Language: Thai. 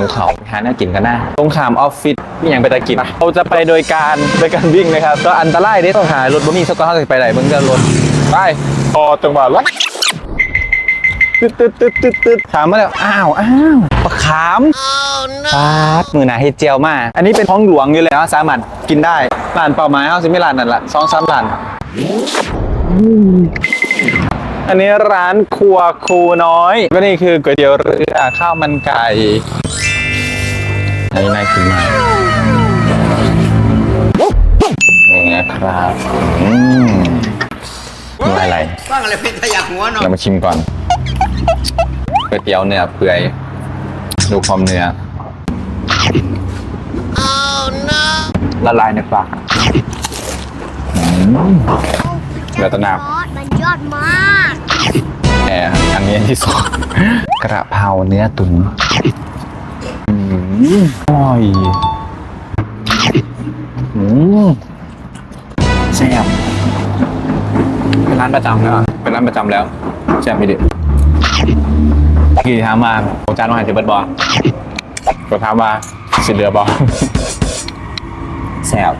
หิวเขาหาหน้ากินกันหน้าตรงขามออฟฟิศมีอย่างไปตะกินเราจะไปโดยการโดยการวิ่งนะครับก็อันตรายเด้ต้องหารถบ่มีสกอร์เขาจะไปไหนมึงจะรถไปพอจังหวะรถตึ๊ดตึ๊ดตึ๊ดตึ๊ดตึ๊ดถามมาแล้วอ้าวอ้าวปะขามปาดมือหนาเฮดเจียวมาอันนี้เป็นท้องหลวงอยู่เลยนะสามารถกินได้ร้านเป้าหมายเขาสิไม่ร้านนั่นละสองสามร้านอันนี้ร้านครัวครูน้อยก็นี่คือก๋วยเตี๋ยวเรือข้าวมันไก่ อันนี้น่ากินมากนี่นะครับอืมอะไรอะไรบ้างอะไรเป็นขยักหัวเนาะเรามาชิมก่อนก๋วยเตี๋ยวเนื้อเปื่อย ดูความเนื้อละลายในปากอืมเดี๋ยวตะนาบมันยอดมากแอร์อันนี้อันที่สองกระเพราเนื้อตุ๋น อืมอร่อยอืมแซ่บเป็นร้านประจำแล้วอะเป็นร้านประจำแล้วแซ่บไม่ดิกี่ถามมาโอจานว่าหาจะเบิดบอก็ถามว่าสิเหลือบอ แซ่บ